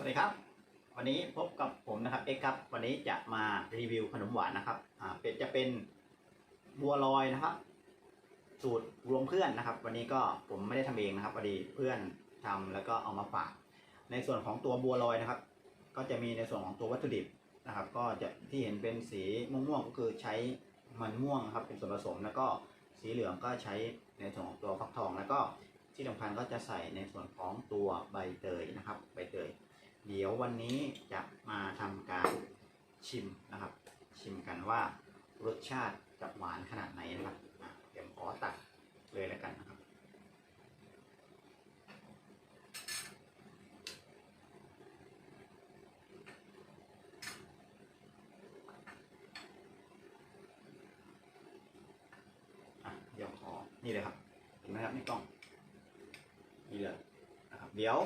สวัสดีครับ วันนี้พบกับผมนะครับเอ็กครับ วันนี้จะมารีวิวขนมหวานนะครับอ่าเป็นจะเป็นบัวลอยนะครับ สูตรรวมเพื่อนนะครับ วันนี้ก็ผมไม่ได้ทำเองนะครับพอดีเพื่อนทำแล้วก็เอามาฝาก ในส่วนของตัวบัวลอยนะครับ ก็จะมีในส่วนของตัววัตถุดิบนะครับ ก็จะที่เห็นเป็นสีม่วงๆก็คือใช้มันม่วงนะครับ เป็นส่วนผสมแล้วก็สีเหลืองก็ใช้ในส่วนของตัวฟักทองแล้วก็ที่สำคัญก็จะใส่ในส่วนของตัวใบเตยนะครับ ใบเตย เดี๋ยววันนี้จะมาทำการชิมนะครับ ชิมกันว่ารสชาติจะหวานขนาดไหนนะครับเดี๋ยวขอตักเลยแล้วกันนะครับอะเดี๋ยวขอ นี่เลยครับเห็นไหมครับนี่กล้อง นี่เลยนะครับ เดี๋ยว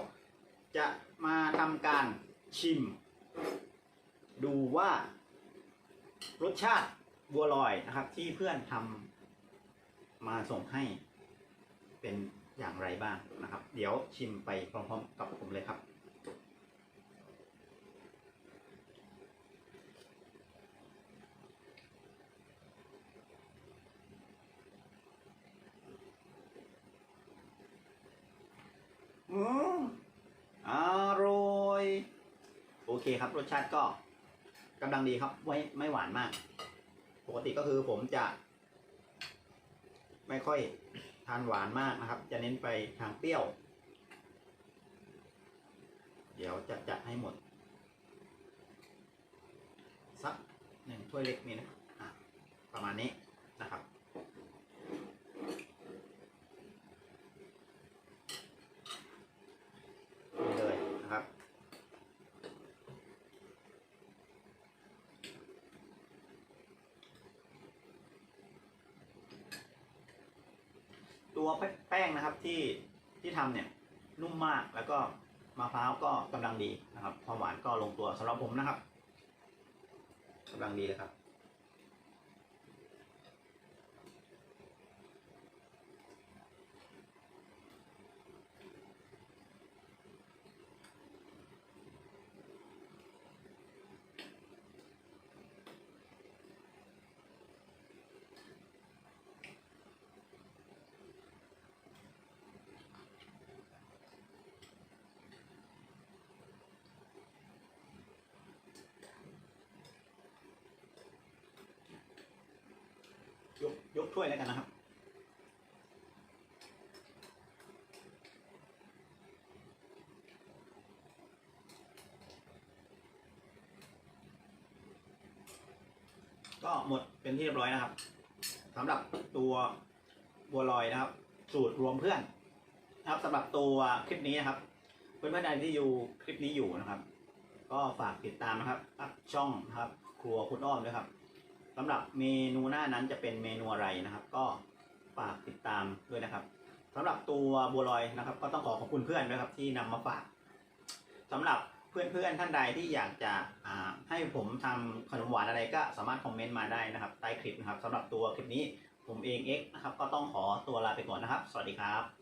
จะมาทำการชิม ดูว่ารสชาติบัวลอยนะครับ ที่เพื่อนทำมาส่งให้เป็นอย่างไรบ้างนะครับ เดี๋ยวชิมไปพร้อมๆกับผมเลยครับ อืมอร่อย โอ เคครับ รสชาติก็กำลังดีครับไม่ไม่หวานมาก ปกติก็คือผมจะ ไม่ค่อยทานหวานมากนะครับ จะเน้นไปทางเปรี้ยว เดี๋ยวจะจัดให้หมด สักหนึ่งถ้วยเล็กนี่นะะประมาณนี้นะครับ นี่เลยนะครับ ตัวแป้งนะครับที่ที่ทำเนี่ยนุ่มมากแล้วก็มะพร้าวก็กำลังดีนะครับความหวานก็ลงตัวสำหรับผมนะครับกำลังดีเลยครับ ยกยกถ้วยแล้วกันนะครับ ก็หมดเป็นที่เรียบร้อยนะครับสำหรับตัวบัวลอยนะครับ สูตรรวมเพื่อนนะครับสำหรับตัวคลิปนี้นะครับ เพื่อนๆใดที่อยู่คลิปนี้อยู่นะครับ ก็ฝากติดตามนะครับ ช่องนะครับ ครัวคุณอ้อมด้วยครับ สำหรับเมนูหน้านั้นจะเป็นเมนูอะไรนะครับ ก็ฝากติดตามด้วยนะครับสำหรับตัวบัวลอยนะครับ ก็ต้องขอขอบคุณเพื่อนด้วยครับที่นำมาฝากสำหรับเพื่อนๆท่านใดที่อยากจะให้ผมทำขนมหวานอะไรก็สามารถคอมเมนต์มาได้นะครับใต้คลิปนะครับสำหรับตัวคลิปนี้ผมเองเอ็กนะครับก็ต้องขอตัวลาไปก่อนนะครับ สวัสดีครับ